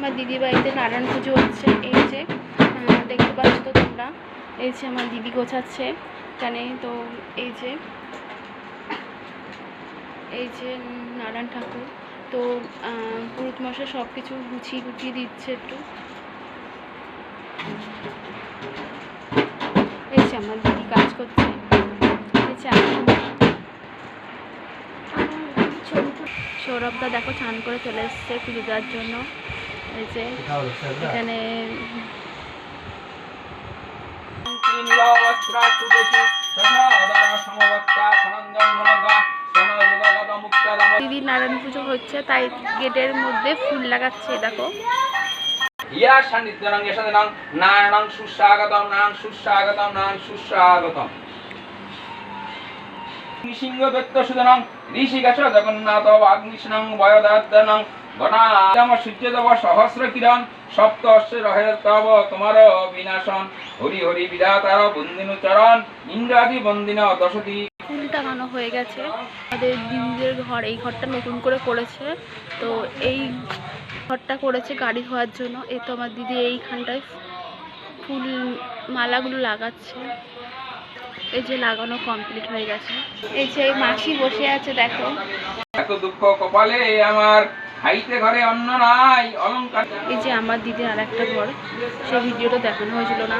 আমার দিদি বাড়িতে নারায়ণ পুজো হচ্ছে এই যে দেখতে পাচ্ছ তো তোমরা এই যে আমার দিদি গোছাচ্ছে এখানে তো এই যে এই যে নারায়ণ ঠাকুর তো আহ, পুরোহিত মশাই সব কিছু গুছিয়ে গুছিয়ে দিচ্ছে একটু। এই যে আমার দিদি কাজ করছে এই যে সৌরভদা দেখো চান করে চলে এসছে পুজো দেওয়ার জন্য। এই যে এখানে দিদি নারায়ণ পুজো হচ্ছে তাই গেটের মধ্যে ফুল লাগাচ্ছে দেখো। ইয়া সান্নিধ্যং নারায়ণং সুস্বাগতম নারায়ণ সুস্বাগতম নারায়ণ সুস্বাগতম। সিংহ দত্ত সুদনং ঋষিকেশ জগন্নাথ অগ্নিষ্ণং সূর্যদেব সহস্র কিরণ সপ্ত বিনাশন। হরি হরি ফুল টাঙানো হয়ে গেছে। ঘর, এই ঘরটা নতুন করে করেছে। তো এই ঘরটা করেছে গাড়ি ধোয়ার জন্য। এই তো আমার দিদি এইখানটায় ফুল মালাগুলো লাগাচ্ছে। এই যে লাগানো কমপ্লিট হয়ে গেছে। এই যে এই মাসি বসে আছে দেখো। এত দুঃখ কপালে আমার খাইতে ঘরে অন্ন নাই অলংকার। এই যে আমার দিদি আর একটা ঘর সেই ভিডিওটা দেখানো হয়েছিল না?